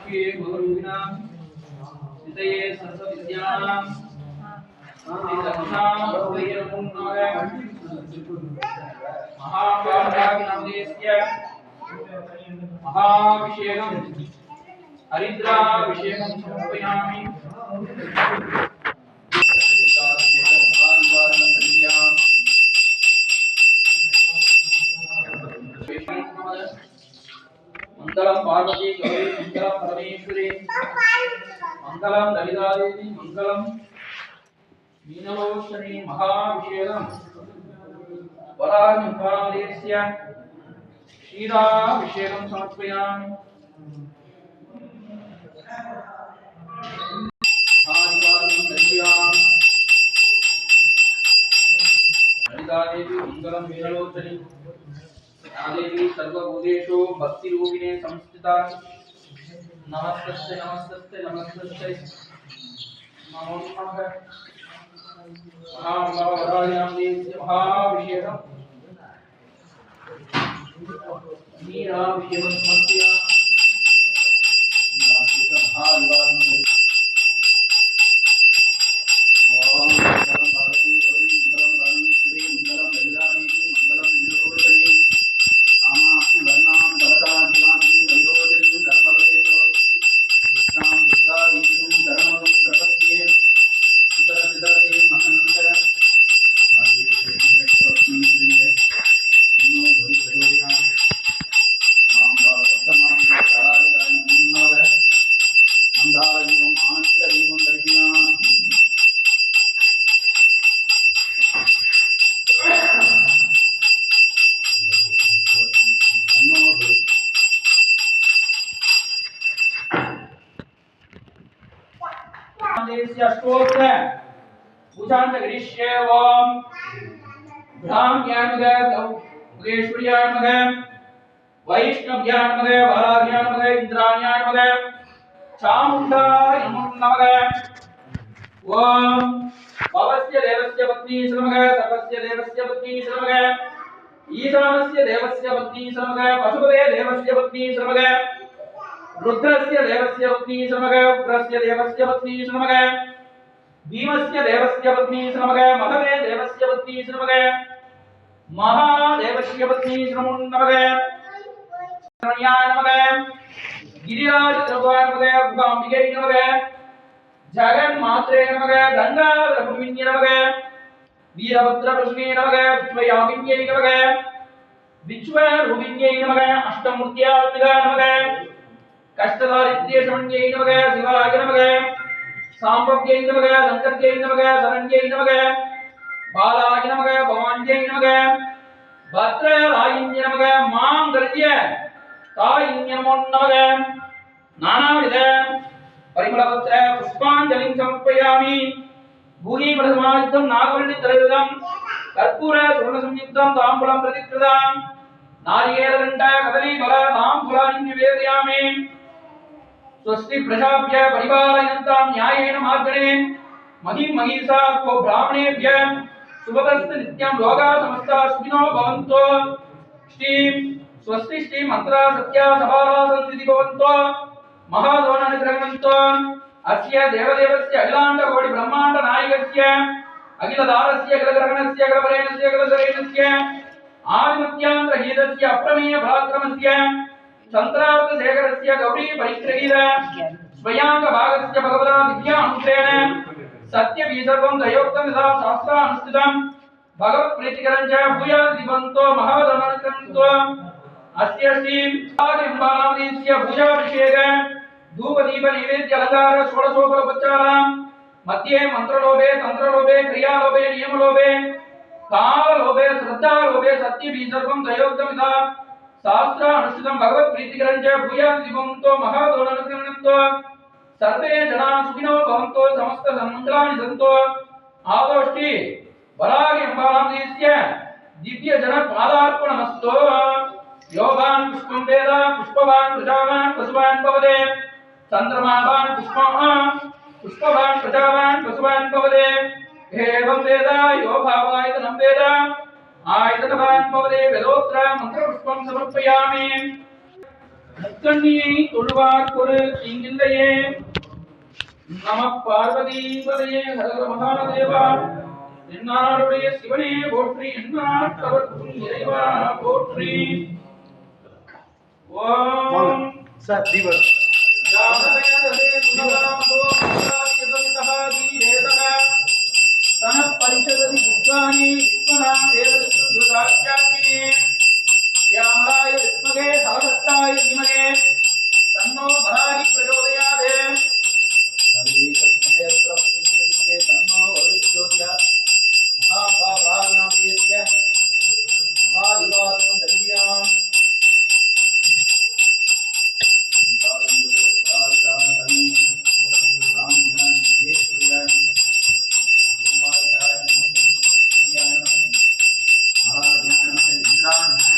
कामाक्षी गौरूणां हृदये सर्वविद्यां महाकाव्याभिनवदेस्य महाभिषेकं हरिद्राभिषेकं समर्पयामि। मंगलम पार्वती गौरी పరమేశ్వరి మంగళం లలితాదేవి మంగళం మీనలోచని మహాభిషేకం వరాహంకాదేశ్య క్షీరాభిషేకం సమర్పయామి ఆదివారం కళ్యాణం లలితాదేవి మంగళం మీనలోచని ఆదేవి సర్వభూతేషు భక్తిరూపిణే సంస్థిత नमस्ते नमस्ते नमस्ते। नमो नमः। महाभिषेकम् मीराभिषेकं समर्पयामि पूजांत गृह्य ओम ब्राह्म्यान्मग मुगेश्वर्यान्मग वैष्णव्यान्मग वाराध्यान्मग इंद्राण्यान्मग चामुण्डाय नमः। ओम भवस्य देवस्य पत्नी श्रमग सर्वस्य देवस्य पत्नी श्रमग ईशानस्य देवस्य पत्नी श्रमग पशुपते देवस्य पत्नी श्रमग रुद्रस्य देवस्य पत्नी श्रमग उग्रस्य देवस्य पत्नी श्रमग भीमस्य देवस्य पत्नी श्रमग महवे देवस्य पत्नी श्रमग महादेवस्य पत्नी श्रमुन्नमग शरण्याय नमः गिरिराज द्रवाय नमः भूमिकै नमः जगन्मात्रे नमः गंगाधर भूमिन्ये नमः वीरभद्र प्रश्ने नमः विश्वयामिन्यै नमः विश्वरूपिण्यै नमः अष्टमूर्त्यात्मका नमः कष्टदारिद्र्य சாம்பவ்யை நமக சங்கத்யை நமக சரண்யை நமக பாலாய நமக பவான்யை நமக பத்ரராயின்ய நமக மாங்கல்ய தாயின்யமோ நமக. நானாவித பரிமளபத்ர புஷ்பாஞ்சலிம் சமர்ப்பயாமி. பூகி பிரதமாயுத்தம் நாகவள்ளி தலைவிதம் கற்பூர சுவர்ண சம்யுக்தம் தாம்பூலம் பிரதிகிருதாம் நாரியேல கண்ட கதலி பல தாம்பூலான் நிவேதயாமி. स्वस्ति प्रजाभ्य परिपालयन्तां न्यायेन मार्गणे महिं महिषा को ब्राह्मणेभ्य। शुभदस्त नित्यं लोकाः समस्ता सुखिनो भवन्तु। श्रीं स्वस्ति श्री मन्त्रा सत्या सभाः सन्ति भवन्तु। महादोननुग्रहणन्तु अस्य देवदेवस्य अखिलाण्डकोटि ब्रह्माण्ड नायकस्य, अखिलदारस्य अखिलग्रहणस्य अखिलवरेणस्य अखिलशरेणस्य आदिमत्यान्द्रहीतस्य अप्रमेय पराक्रमस्य चन्द्रार्कशेखरस्य गौरी परिग्रहीत स्वयाङ्गभागस्य भगवता दिव्यानुग्रहेण सत्यबीजर्वं दयोक्तं यथा शास्त्रानुष्ठितं भगवत्प्रीतिकरं च भूयादिवन्तो महादननुग्रहन्तो अस्य श्री राजम्बानामदेस्य पूजाभिषेक धूपदीप नैवेद्य अलङ्कार षोडशोपचारां मध्ये मन्त्रलोभे, तन्त्रलोभे, क्रियालोभे, नियमलोभे, काललोभे, श्रद्धालोभे सत्यबीजर्वं दयोक्तं यथा शास्त्रानुष्ठितं भगवत्प्रीतिकरं च भूयादिवन्तो महादननुग्रहन्तो सर्वे जनाः सुखिनो भवन्तु, समस्त सन्मङ्गलानि सन्तु। आदोष्टि, वराहि अम्बानामदेस्य दिव्य जन पादार्पणमस्तु योगान् पुष्पं वेद, पुष्पवान्, प्रजावान्, पशुवान् भवते चन्द्रमावान् पुष्पं पुष्पवान्, प्रजावान्, पशुवान् भवते एवं वेद, यो भावायतनं वेद। ஆயுதவான் பவதே வேதோத்ரா மந்திர புஷ்பம் சமர்ப்பயாமே. முக்கண்ணியை தொழுவார் ஒரு இங்கில்லையே. நம பார்வதீபதையே ஹரஹர மகாதேவா. என்னாருடைய சிவனே போற்றி என்னாட்டவர்க்கும் இறைவா போற்றி. ஓம். சார் தீபம். down